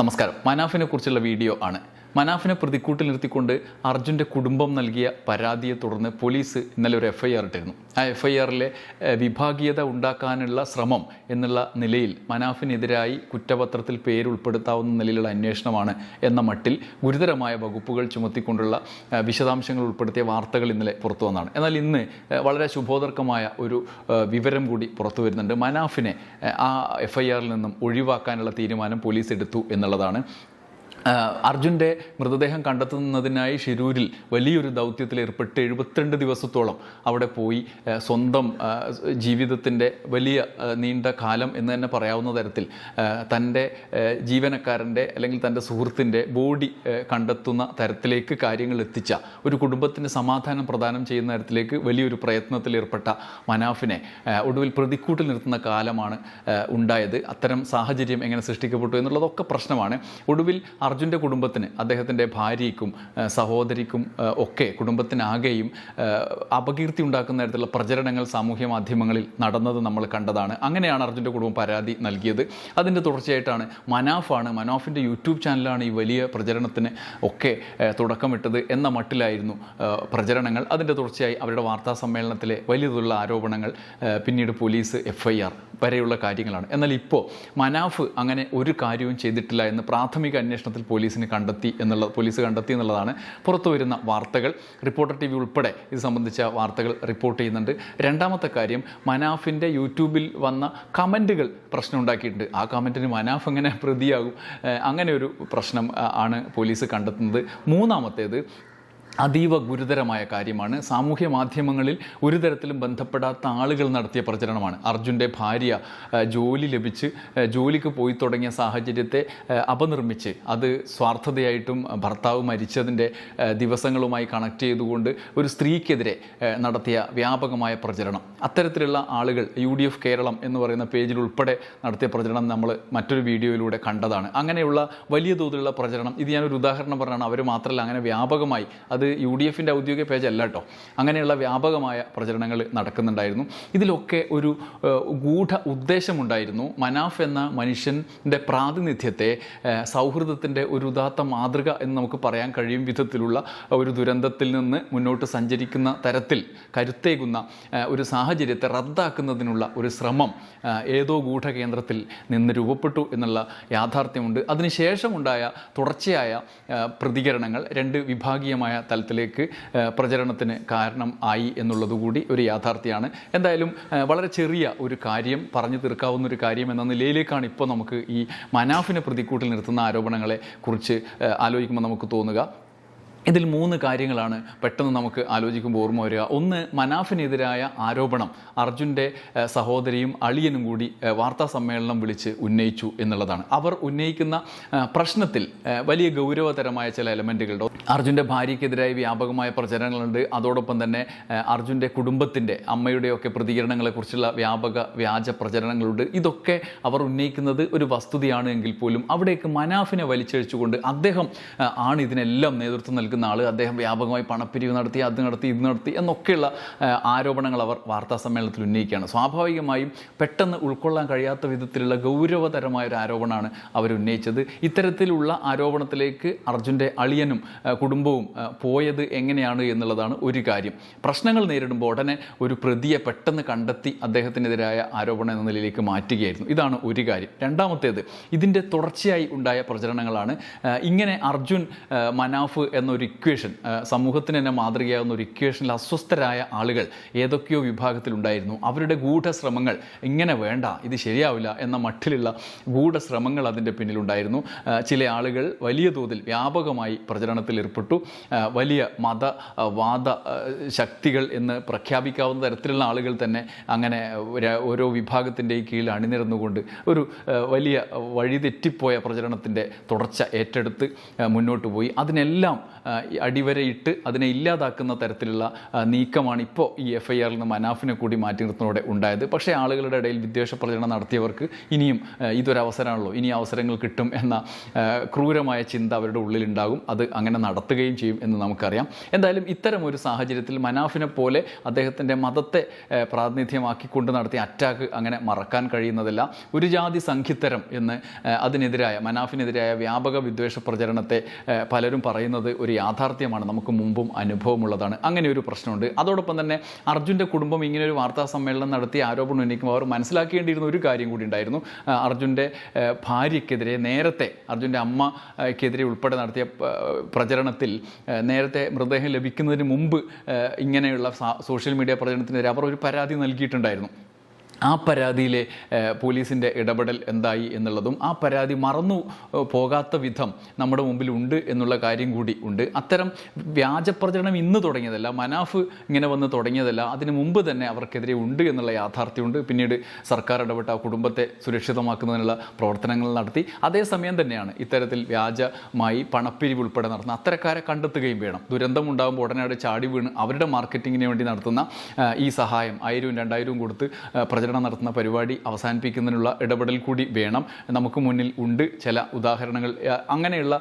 നമസ്കാരം. മനാഫിനെ കുറിച്ചുള്ള വീഡിയോ ആണ്. മനാഫിനെ പ്രതിക്കൂട്ടിൽ നിർത്തിക്കൊണ്ട് അർജുന്റെ കുടുംബം നൽകിയ പരാതിയെ തുടർന്ന് പോലീസ് ഇന്നലെ ഒരു എഫ് ഐ ആർ ഇട്ടിരുന്നു. ആ എഫ് ഐ ആറിലെ വിഭാഗീയത ഉണ്ടാക്കാനുള്ള ശ്രമം എന്നുള്ള നിലയിൽ മനാഫിനെതിരായി കുറ്റപത്രത്തിൽ പേരുൾപ്പെടുത്താവുന്ന നിലയിലുള്ള അന്വേഷണമാണ് എന്ന മട്ടിൽ ഗുരുതരമായ വകുപ്പുകൾ ചുമത്തിക്കൊണ്ടുള്ള വിശദാംശങ്ങൾ ഉൾപ്പെടുത്തിയ വാർത്തകൾ ഇന്നലെ പുറത്തു വന്നതാണ് എന്നാൽ ഇന്ന് വളരെ ശുഭോദർക്കമായ ഒരു വിവരം കൂടി പുറത്തു വരുന്നുണ്ട്. മനാഫിനെ ആ, എഫ്ഐആറിൽ നിന്നും ഒഴിവാക്കാനുള്ള തീരുമാനം പോലീസ് എടുത്തു എന്നുള്ളതാണ് അർജുന്റെ മൃതദേഹം കണ്ടെത്തുന്നതിനായി ഷിരൂരിൽ വലിയൊരു ദൗത്യത്തിൽ ഏർപ്പെട്ട് എഴുപത്തിരണ്ട് ദിവസത്തോളം അവിടെ പോയി സ്വന്തം ജീവിതത്തിന്റെ വലിയ നീണ്ട കാലം എന്ന് തന്നെ പറയാവുന്ന തരത്തിൽ തന്റെ ജീവനക്കാരന്റെ അല്ലെങ്കിൽ തന്റെ സുഹൃത്തിന്റെ ബോഡി കണ്ടെത്തുന്ന തരത്തിലേക്ക് കാര്യങ്ങൾ എത്തിച്ച ഒരു കുടുംബത്തിന് സമാധാനം പ്രദാനം ചെയ്യുന്ന തരത്തിലേക്ക് വലിയൊരു പ്രയത്നത്തിൽ ഏർപ്പെട്ട മനാഫിനെ ഒടുവിൽ പ്രതിക്കൂട്ടിൽ നിർത്തുന്ന കാലമാണ് ഉണ്ടായത്. അത്തരം സാഹചര്യം എങ്ങനെ സൃഷ്ടിക്കപ്പെട്ടു എന്നുള്ളതൊക്കെ പ്രശ്നമാണ്. ഒടുവിൽ അർജുന്റെ കുടുംബത്തിന് അദ്ദേഹത്തിന്റെ ഭാര്യയ്ക്കും സഹോദരിക്കും ഒക്കെ കുടുംബത്തിനാകെയും അപകീർത്തി ഉണ്ടാക്കുന്ന തരത്തിലുള്ള പ്രചരണങ്ങൾ സാമൂഹ്യ മാധ്യമങ്ങളിൽ നടന്നത് നമ്മൾ കണ്ടതാണ്. അങ്ങനെയാണ് അർജുന്റെ കുടുംബം പരാതി നൽകിയത്. അതിന്റെ തുടർച്ചയായിട്ടാണ് മനാഫാണ് മനാഫിന്റെ യൂട്യൂബ് ചാനലാണ് ഈ വലിയ പ്രചരണത്തിന് ഒക്കെ തുടക്കമിട്ടത് എന്ന മട്ടിലായിരുന്നു പ്രചരണങ്ങൾ. അതിന്റെ തുടർച്ചയായി അവരുടെ വാർത്താ സമ്മേളനത്തിലെ വലിയതുള്ള ആരോപണങ്ങൾ പിന്നീട് പോലീസ് എഫ് ഐ ആർ വരെയുള്ള കാര്യങ്ങളാണ്. എന്നാൽ ഇപ്പോൾ മനാഫ് അങ്ങനെ ഒരു കാര്യവും ചെയ്തിട്ടില്ല എന്ന് പ്രാഥമിക അന്വേഷണത്തിൽ പോലീസിന് കണ്ടെത്തി എന്നുള്ള പോലീസ് കണ്ടെത്തി എന്നുള്ളതാണ് പുറത്തു വരുന്ന വാർത്തകൾ. റിപ്പോർട്ടർ ടി വി ഉൾപ്പെടെ ഇത് സംബന്ധിച്ച വാർത്തകൾ റിപ്പോർട്ട് ചെയ്യുന്നുണ്ട്. രണ്ടാമത്തെ കാര്യം മനാഫിന്റെ യൂട്യൂബിൽ വന്ന കമന്റുകൾ പ്രശ്നം ഉണ്ടാക്കിയിട്ടുണ്ട്. ആ കമന്റിന് മനാഫ് എങ്ങനെ പ്രതിയാകും? അങ്ങനെ ഒരു പ്രശ്നം ആണ് പോലീസ് കണ്ടെത്തുന്നത്. മൂന്നാമത്തേത് അതീവ ഗുരുതരമായ കാര്യമാണ്. സാമൂഹ്യ മാധ്യമങ്ങളിൽ ഒരു തരത്തിലും ബന്ധപ്പെടാത്ത ആളുകൾ നടത്തിയ പ്രചരണമാണ്. അർജുന്റെ ഭാര്യ ജോലി ലഭിച്ച് ജോലിക്ക് പോയി തുടങ്ങിയ സാഹചര്യത്തെ അപനിർമ്മിച്ച് അത് സ്വാർത്ഥതയായിട്ടും ഭർത്താവ് മരിച്ചതിന്റെ ദിവസങ്ങളുമായി കണക്ട് ചെയ്തുകൊണ്ട് ഒരു സ്ത്രീക്കെതിരെ നടത്തിയ വ്യാപകമായ പ്രചരണം. അത്തരത്തിലുള്ള ആളുകൾ യു ഡി എഫ് കേരളം എന്ന് പറയുന്ന പേജിൽ ഉൾപ്പെടെ നടത്തിയ പ്രചരണം നമ്മൾ മറ്റൊരു വീഡിയോയിലൂടെ കണ്ടതാണ്. അങ്ങനെയുള്ള വലിയ തോതിലുള്ള പ്രചരണം ഇത് ഞാനൊരു ഉദാഹരണം പറഞ്ഞാണ്. അവർ മാത്രമല്ല അങ്ങനെ വ്യാപകമായി അത് യു ഡി എഫിന്റെ ഔദ്യോഗിക പേജ് അല്ല കേട്ടോ അങ്ങനെയുള്ള വ്യാപകമായ പ്രചരണങ്ങൾ നടക്കുന്നുണ്ടായിരുന്നു. ഇതിലൊക്കെ ഒരു ഗൂഢ ഉദ്ദേശമുണ്ടായിരുന്നു. മനാഫ് എന്ന മനുഷ്യന്റെ പ്രാതിനിധ്യത്തെ സൗഹൃദത്തിന്റെ ഒരു ഉദാത്ത മാതൃക എന്ന് നമുക്ക് പറയാൻ കഴിയും വിധത്തിലുള്ള ഒരു ദുരന്തത്തിൽ നിന്ന് മുന്നോട്ട് സഞ്ചരിക്കുന്ന തരത്തിൽ കരുത്തേകുന്ന ഒരു സാഹചര്യത്തെ റദ്ദാക്കുന്നതിനുള്ള ഒരു ശ്രമം ഏതോ ഗൂഢ കേന്ദ്രത്തിൽ നിന്ന് രൂപപ്പെട്ടു എന്നുള്ള യാഥാർത്ഥ്യമുണ്ട്. അതിനുശേഷമുണ്ടായ തുടർച്ചയായ പ്രതികരണങ്ങൾ രണ്ട് വിഭാഗീയമായ തലത്തിലേക്ക് പ്രചരണത്തിന് കാരണം ആയി എന്നുള്ളതുകൂടി ഒരു യാഥാർത്ഥ്യമാണ് എന്തായാലും വളരെ ചെറിയ ഒരു കാര്യം പറഞ്ഞു തീർക്കാവുന്ന ഒരു കാര്യം എന്ന നിലയിലേക്കാണ് ഇപ്പോൾ നമുക്ക് ഈ മനാഫിനെ പ്രതിക്കൂട്ടിൽ നിർത്തുന്ന ആരോപണങ്ങളെ കുറിച്ച് ആലോചിക്കുമ്പോൾ നമുക്ക് തോന്നുക. ഇതിൽ മൂന്ന് കാര്യങ്ങളാണ് പെട്ടെന്ന് നമുക്ക് ആലോചിക്കുമ്പോൾ ഓർമ്മ വരിക. ഒന്ന് മനാഫിനെതിരായ ആരോപണം. അർജുന്റെ സഹോദരിയും അളിയനും കൂടി വാർത്താ സമ്മേളനം വിളിച്ച് ഉന്നയിച്ചു എന്നുള്ളതാണ്. അവർ ഉന്നയിക്കുന്ന പ്രശ്നത്തിൽ വലിയ ഗൗരവതരമായ ചില എലമെന്റുകളുണ്ട് അർജുന്റെ ഭാര്യയ്ക്കെതിരായ വ്യാപകമായ പ്രചരണങ്ങളുണ്ട്. അതോടൊപ്പം തന്നെ അർജുന്റെ കുടുംബത്തിന്റെ അമ്മയുടെയൊക്കെ പ്രതികരണങ്ങളെക്കുറിച്ചുള്ള വ്യാപക വ്യാജ പ്രചരണങ്ങളുണ്ട്. ഇതൊക്കെ അവർ ഉന്നയിക്കുന്നത് ഒരു വസ്തുതയാണ് എങ്കിൽ പോലും അവിടേക്ക് മനാഫിനെ വലിച്ചഴിച്ചുകൊണ്ട് അദ്ദേഹം ആണ് ഇതിനെല്ലാം നേതൃത്വം നൽകുന്ന ആൾ അദ്ദേഹം വ്യാപകമായി പണപ്പിരിവ് നടത്തി അത് നടത്തി ഇത് നടത്തി എന്നൊക്കെയുള്ള ആരോപണങ്ങൾ അവർ വാർത്താ സമ്മേളനത്തിൽ ഉന്നയിക്കുകയാണ്. സ്വാഭാവികമായും പെട്ടെന്ന് ഉൾക്കൊള്ളാൻ കഴിയാത്ത വിധത്തിലുള്ള ഗൗരവതരമായ ഒരു ആരോപണമാണ് അവർ ഉന്നയിച്ചത്. ഇത്തരത്തിലുള്ള ആരോപണത്തിലേക്ക് അർജുന്റെ അളിയനും കുടുംബവും പോയത് എങ്ങനെയാണ് എന്നുള്ളതാണ് ഒരു കാര്യം. പ്രശ്നങ്ങൾ നേരിടുമ്പോൾ ഉടനെ ഒരു പ്രതിയെ പെട്ടെന്ന് കണ്ടെത്തി അദ്ദേഹത്തിനെതിരായ ആരോപണം എന്ന നിലയിലേക്ക് മാറ്റുകയായിരുന്നു. ഇതാണ് ഒരു കാര്യം. രണ്ടാമത്തേത് ഇതിന്റെ തുടർച്ചയായി ഉണ്ടായ പ്രചരണങ്ങളാണ് ഇങ്ങനെ അർജുൻ മനാഫ് എന്നൊരു ഇക്വേഷൻ സമൂഹത്തിന് തന്നെ മാതൃകയാകുന്ന ഒരു ഇക്വേഷനിൽ അസ്വസ്ഥരായ ആളുകൾ ഏതൊക്കെയോ വിഭാഗത്തിലുണ്ടായിരുന്നു. അവരുടെ ഗൂഢശ്രമങ്ങൾ ഇങ്ങനെ വേണ്ട ഇത് ശരിയാവില്ല എന്ന മട്ടിലുള്ള ഗൂഢശ്രമങ്ങൾ അതിന്റെ പിന്നിലുണ്ടായിരുന്നു. ചില ആളുകൾ വലിയ തോതിൽ വ്യാപകമായി പ്രചരണത്തിൽ ഏർപ്പെട്ടു. വലിയ മതവാദ വാദ ശക്തികൾ എന്ന് പ്രഖ്യാപിക്കാവുന്ന തരത്തിലുള്ള ആളുകൾ തന്നെ അങ്ങനെ ഒരു- ഓരോ വിഭാഗത്തിന്റെയും കീഴിൽ അണിനിരന്നുകൊണ്ട് ഒരു വലിയ വഴിതെറ്റിപ്പോയ പ്രചരണത്തിന്റെ തുടർച്ച ഏറ്റെടുത്ത് മുന്നോട്ട് പോയി. അതിനെല്ലാം അടിവരയിട്ട് അതിനെ ഇല്ലാതാക്കുന്ന തരത്തിലുള്ള നീക്കമാണ് ഇപ്പോൾ ഈ എഫ് ഐ ആറിൽ നിന്ന് മനാഫിനെ കൂടി മാറ്റി നിർത്തുന്നതോടെ ഉണ്ടായത്. പക്ഷേ ആളുകളുടെ ഇടയിൽ വിദ്വേഷ പ്രചരണം നടത്തിയവർക്ക് ഇനിയും ഇതൊരവസരമാണല്ലോ ഇനി അവസരങ്ങൾ കിട്ടും എന്ന ക്രൂരമായ ചിന്ത അവരുടെ ഉള്ളിലുണ്ടാകും. അത് അങ്ങനെ നടത്തുകയും ചെയ്യും എന്ന് നമുക്കറിയാം. എന്തായാലും ഇത്തരം ഒരു സാഹചര്യത്തിൽ മനാഫിനെ പോലെ അദ്ദേഹത്തിന്റെ മതത്തെ പ്രാതിനിധ്യമാക്കിക്കൊണ്ട് നടത്തിയ അറ്റാക്ക് അങ്ങനെ മറക്കാൻ കഴിയുന്നതല്ല. ഒരു ജാതി സംഘിത്തരം എന്ന് അതിനെതിരായ മനാഫിനെതിരായ വ്യാപക വിദ്വേഷ പ്രചരണത്തെ പലരും പറയുന്നത് ഒരു യാഥാർത്ഥ്യമാണ്. നമുക്ക് മുമ്പും അനുഭവമുള്ളതാണ്. അങ്ങനെ ഒരു പ്രശ്നമുണ്ട്. അതോടൊപ്പം തന്നെ അർജുന്റെ കുടുംബം ഇങ്ങനെ ഒരു വാർത്താ സമ്മേളനം നടത്തി ആരോപണം ഉന്നയിക്കുമ്പോൾ അവർ മനസ്സിലാക്കേണ്ടിയിരുന്ന ഒരു കാര്യം കൂടി ഉണ്ടായിരുന്നു. അർജുന്റെ ഭാര്യയ്ക്കെതിരെ നേരത്തെ അർജുന്റെ അമ്മയ്ക്കെതിരെ ഉൾപ്പെടെ നടത്തിയ പ്രചരണത്തിൽ നേരത്തെ മൃതദേഹം ലഭിക്കുന്നതിന് മുമ്പ് ഇങ്ങനെയുള്ള സോഷ്യൽ മീഡിയ പ്രചരണത്തിനെതിരെ അവർ ഒരു പരാതി നൽകിയിട്ടുണ്ടായിരുന്നു. ആ പരാതിയിലെ പോലീസിന്റെ ഇടപെടൽ എന്തായി എന്നുള്ളതും ആ പരാതി മറന്നു പോകാത്ത വിധം നമ്മുടെ മുമ്പിൽ ഉണ്ട് എന്നുള്ള കാര്യം കൂടി ഉണ്ട്. അത്തരം വ്യാജപ്രചരണം ഇന്ന് തുടങ്ങിയതല്ല മനാഫ് ഇങ്ങനെ വന്ന് തുടങ്ങിയതല്ല അതിന് മുമ്പ് തന്നെ അവർക്കെതിരെ ഉണ്ട് എന്നുള്ള യാഥാർത്ഥ്യമുണ്ട്. പിന്നീട് സർക്കാർ ഇടപെട്ട ആ കുടുംബത്തെ സുരക്ഷിതമാക്കുന്നതിനുള്ള പ്രവർത്തനങ്ങൾ നടത്തി. അതേസമയം തന്നെയാണ് ഇത്തരത്തിൽ വ്യാജമായി പണപ്പിരിവ് ഉൾപ്പെടെ നടത്തുന്ന അത്തരക്കാരെ കണ്ടെത്തുകയും വേണം. ദുരന്തം ഉണ്ടാകുമ്പോൾ ഉടനടി ചാടി വീണ് അവരുടെ മാർക്കറ്റിങ്ങിന് വേണ്ടി നടത്തുന്ന ഈ സഹായം ആയിരവും രണ്ടായിരവും കൊടുത്ത് ആ, പ്രചരണം നടത്തുന്ന പരിപാടി അവസാനിപ്പിക്കുന്നതിനുള്ള ഇടപെടൽ കൂടി വേണം. നമുക്ക് മുന്നിൽ ഉണ്ട് ചില ഉദാഹരണങ്ങൾ. അങ്ങനെയുള്ള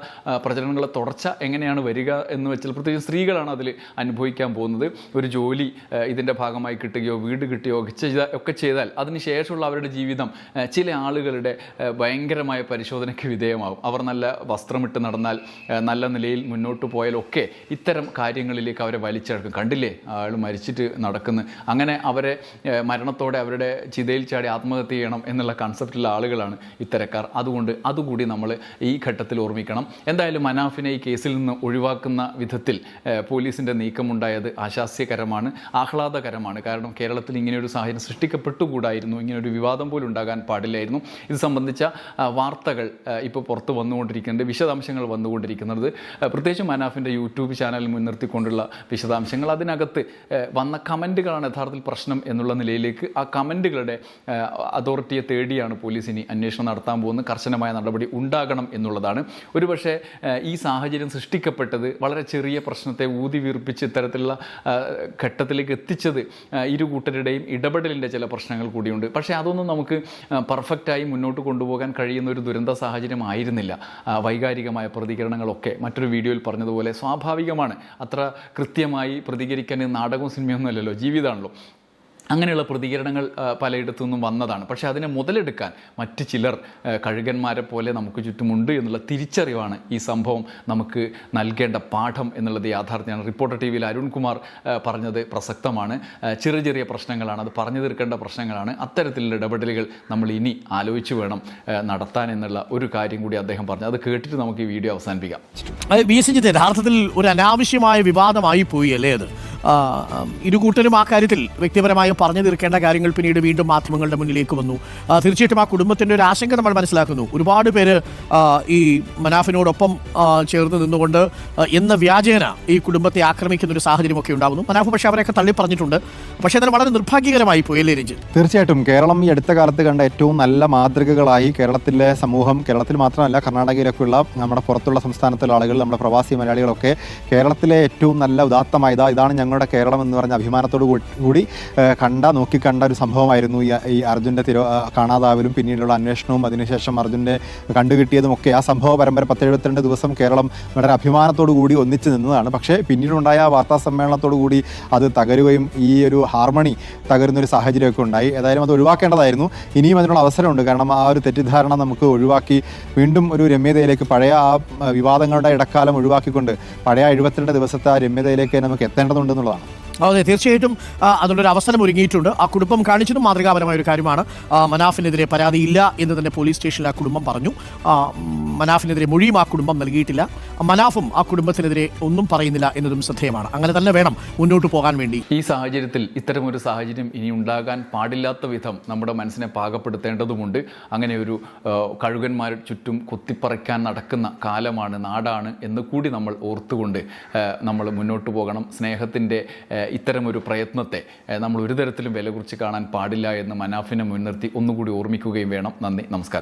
പ്രചരണങ്ങളുടെ പ്രചരണങ്ങളെ തുടർച്ച എങ്ങനെയാണ് വരിക എന്ന് വെച്ചാൽ പ്രത്യേകിച്ച് സ്ത്രീകളാണ് അതിൽ അനുഭവിക്കാൻ പോകുന്നത്. ഒരു ജോലി ഇതിന്റെ ഭാഗമായി കിട്ടുകയോ വീട് കിട്ടുകയോ ഒക്കെ ചെയ്ത ഒക്കെ ചെയ്താൽ അതിനുശേഷമുള്ള അവരുടെ ജീവിതം ചില ആളുകളുടെ ഭയങ്കരമായ പരിശോധനയ്ക്ക് വിധേയമാകും. അവർ നല്ല വസ്ത്രമിട്ട് നടന്നാൽ നല്ല നിലയിൽ മുന്നോട്ട് പോയാലൊക്കെ ഇത്തരം കാര്യങ്ങളിലേക്ക് അവരെ വലിച്ചെടുക്കും കണ്ടില്ലേ? ആൾ മരിച്ചിട്ട് നടക്കുന്നു. അങ്ങനെ അവരെ മരണത്തോടെ അവരുടെ ചിതയിൽ ചാടി ആത്മഹത്യ ചെയ്യണം എന്നുള്ള കൺസെപ്റ്റുള്ള ആളുകളാണ് ഇത്തരക്കാർ. അതുകൊണ്ട് അതുകൂടി നമ്മൾ ഈ ഘട്ടത്തിൽ ഓർമ്മിക്കണം. എന്തായാലും മനാഫിനെ ഈ കേസിൽ നിന്ന് ഒഴിവാക്കുന്ന വിധത്തിൽ പോലീസിന്റെ നീക്കമുണ്ടായത് ആശാസ്യകരമാണ് ആഹ്ലാദകരമാണ്. കാരണം കേരളത്തിൽ ഇങ്ങനെയൊരു സാഹചര്യം സൃഷ്ടിക്കപ്പെട്ടുകൂടായിരുന്നു. ഇങ്ങനെയൊരു വിവാദം പോലും ഉണ്ടാകാൻ പാടില്ലായിരുന്നു. ഇത് സംബന്ധിച്ച വാർത്തകൾ ഇപ്പോൾ പുറത്ത് വന്നുകൊണ്ടിരിക്കുന്നുണ്ട് വിശദാംശങ്ങൾ വന്നുകൊണ്ടിരിക്കുന്നത്. പ്രത്യേകിച്ച് മനാഫിന്റെ യൂട്യൂബ് ചാനൽ മുൻനിർത്തിക്കൊണ്ടുള്ള വിശദാംശങ്ങൾ. അതിനകത്ത് വന്ന കമന്റുകളാണ് യഥാർത്ഥത്തിൽ പ്രശ്നം എന്നുള്ള നിലയിലേക്ക് ആ കമന്റുകളുടെ അതോറിറ്റിയെ തേടിയാണ് പോലീസ് ഇനി അന്വേഷണം നടത്താൻ പോകുന്നത്. കർശനമായ നടപടി ഉണ്ടാകണം എന്നുള്ളതാണ്. ഒരുപക്ഷെ ഈ സാഹചര്യം സൃഷ്ടിക്കപ്പെട്ടത് വളരെ ചെറിയ പ്രശ്നത്തെ ഊതി വീർപ്പിച്ച് ഇത്തരത്തിലുള്ള ഘട്ടത്തിലേക്ക് എത്തിച്ചത് ഇരു കൂട്ടരുടെയും ഇടപെടലിന്റെ ചില പ്രശ്നങ്ങൾ കൂടിയുണ്ട്. പക്ഷേ അതൊന്നും നമുക്ക് പെർഫെക്റ്റായി മുന്നോട്ട് കൊണ്ടുപോകാൻ കഴിയുന്ന ഒരു ദുരന്ത സാഹചര്യം ആയിരുന്നില്ല. വൈകാരികമായ പ്രതികരണങ്ങളൊക്കെ മറ്റൊരു വീഡിയോയിൽ പറഞ്ഞതുപോലെ സ്വാഭാവികമാണ്. അത്ര കൃത്യമായി പ്രതികരിക്കാൻ നാടകവും സിനിമയൊന്നും അല്ലല്ലോ. ജീവിതമാണല്ലോ അങ്ങനെയുള്ള പ്രതികരണങ്ങൾ പലയിടത്തു നിന്നും വന്നതാണ്. പക്ഷേ അതിനെ മുതലെടുക്കാൻ മറ്റ് ചിലർ കഴുകന്മാരെ പോലെ നമുക്ക് ചുറ്റുമുണ്ട് എന്നുള്ള തിരിച്ചറിവാണ് ഈ സംഭവം നമുക്ക് നൽകേണ്ട പാഠം എന്നുള്ളത് യാഥാർത്ഥ്യമാണ്. റിപ്പോർട്ടർ ടി വിയിൽ അരുൺകുമാർ പറഞ്ഞത് പ്രസക്തമാണ്. ചെറിയ ചെറിയ പ്രശ്നങ്ങളാണ് അത് പറഞ്ഞു തീർക്കേണ്ട പ്രശ്നങ്ങളാണ്. അത്തരത്തിലുള്ള ഇടപെടലുകൾ നമ്മൾ ഇനി ആലോചിച്ച് വേണം നടത്താൻ എന്നുള്ള ഒരു കാര്യം കൂടി അദ്ദേഹം പറഞ്ഞു. അത് കേട്ടിട്ട് നമുക്ക് ഈ വീഡിയോ അവസാനിപ്പിക്കാം. യഥാർത്ഥത്തിൽ ഒരു അനാവശ്യമായ വിവാദമായി പോയി അല്ലേ അത്? ഇരു കൂട്ടരും ആ കാര്യത്തിൽ വ്യക്തിപരമായും പറഞ്ഞു തീർക്കേണ്ട കാര്യങ്ങൾ പിന്നീട് വീണ്ടും മാധ്യമങ്ങളുടെ മുന്നിലേക്ക് വന്നു. തീർച്ചയായിട്ടും ആ കുടുംബത്തിന്റെ ഒരു ആശങ്ക നമ്മൾ മനസ്സിലാക്കുന്നു. ഒരുപാട് പേര് ഈ മനാഫിനോടൊപ്പം ചേർന്ന് നിന്നുകൊണ്ട് എന്ന വ്യാജേന ഈ കുടുംബത്തെ ആക്രമിക്കുന്ന ഒരു സാഹചര്യമൊക്കെ ഉണ്ടാകുന്നു മനാഫ് പക്ഷേ അവരെയൊക്കെ തള്ളി പറഞ്ഞിട്ടുണ്ട്. പക്ഷേ അതിന് വളരെ നിർഭാഗ്യകരമായി പോയി അല്ലേ തീർച്ചയായിട്ടും. കേരളം ഈ അടുത്ത കാലത്ത് കണ്ട ഏറ്റവും നല്ല മാതൃകകളായി കേരളത്തിലെ സമൂഹം കേരളത്തിൽ മാത്രമല്ല കർണാടകയിലൊക്കെയുള്ള നമ്മുടെ പുറത്തുള്ള സംസ്ഥാനത്തുള്ള ആളുകൾ നമ്മുടെ പ്രവാസി മലയാളികളൊക്കെ കേരളത്തിലെ ഏറ്റവും നല്ല ഉദാത്തമായ ഇതാണ് ഇതാണ് ഞങ്ങളുടെ കേരളം എന്ന് പറഞ്ഞ അഭിമാനത്തോടു കൂടി കണ്ട നോക്കിക്കണ്ട ഒരു സംഭവമായിരുന്നു ഈ അർജുന്റെ തിരോ കാണാതാവലും പിന്നീടുള്ള അന്വേഷണവും അതിനുശേഷം അർജുന്റെ കണ്ടുകിട്ടിയതും ഒക്കെ ആ സംഭവ പരമ്പര പത്തെഴുപത്തിരണ്ട് ദിവസം കേരളം വളരെ അഭിമാനത്തോടു കൂടി ഒന്നിച്ചു നിന്നതാണ്. പക്ഷേ പിന്നീടുണ്ടായ വാർത്താ സമ്മേളനത്തോടു കൂടി അത് തകരുകയും ഈ ഒരു ഹാർമണി തകരുന്നൊരു സാഹചര്യമൊക്കെ ഉണ്ടായി. ഏതായാലും അത് ഒഴിവാക്കേണ്ടതായിരുന്നു. ഇനിയും അതിനുള്ള അവസരമുണ്ട്. കാരണം ആ ഒരു തെറ്റിദ്ധാരണ നമുക്ക് ഒഴിവാക്കി വീണ്ടും ഒരു രമ്യതയിലേക്ക് പഴയ ആ വിവാദങ്ങളുടെ ഇടക്കാലം ഒഴിവാക്കിക്കൊണ്ട് പഴയ എഴുപത്തിരണ്ട് ദിവസത്തെ ആ രമ്യതയിലേക്ക് നമുക്ക് എത്തേണ്ടതുണ്ടെന്നുള്ളതാണ് അതെ തീർച്ചയായിട്ടും ആ, അതിനൊരു അവസരം ഒരുങ്ങിയിട്ടുണ്ട്. ആ കുടുംബം കാണിച്ചതും മാതൃകാപരമായ ഒരു കാര്യമാണ് മനാഫിനെതിരെ പരാതിയില്ല എന്ന് തന്നെ പോലീസ് സ്റ്റേഷനിൽ ആ കുടുംബം പറഞ്ഞു. മനാഫിനെതിരെ മൊഴിയും ആ കുടുംബം നൽകിയിട്ടില്ല. മനാഫും ആ കുടുംബത്തിനെതിരെ ഒന്നും പറയുന്നില്ല എന്നതും ശ്രദ്ധേയമാണ് അങ്ങനെ തന്നെ വേണം മുന്നോട്ട് പോകാൻ വേണ്ടി. ഈ സാഹചര്യത്തിൽ ഇത്തരമൊരു സാഹചര്യം ഇനി ഉണ്ടാകാൻ പാടില്ലാത്ത വിധം നമ്മുടെ മനസ്സിനെ പാകപ്പെടുത്തേണ്ടതുമുണ്ട്. അങ്ങനെ ഒരു കഴുകന്മാർ ചുറ്റും കുത്തിപ്പറിക്കാൻ നടക്കുന്ന കാലമാണ് നാടാണ് എന്ന് കൂടി നമ്മൾ ഓർത്തുകൊണ്ട് നമ്മൾ മുന്നോട്ട് പോകണം. സ്നേഹത്തിന്റെ ഇത്തരമൊരു പ്രയത്നത്തെ നമ്മൾ ഒരു തരത്തിലും വില കുറിച്ച് കാണാൻ പാടില്ല എന്ന് മനാഫിനെ മുൻനിർത്തി ഒന്നുകൂടി ഓർമ്മിക്കുകയും വേണം. നന്ദി നമസ്കാരം.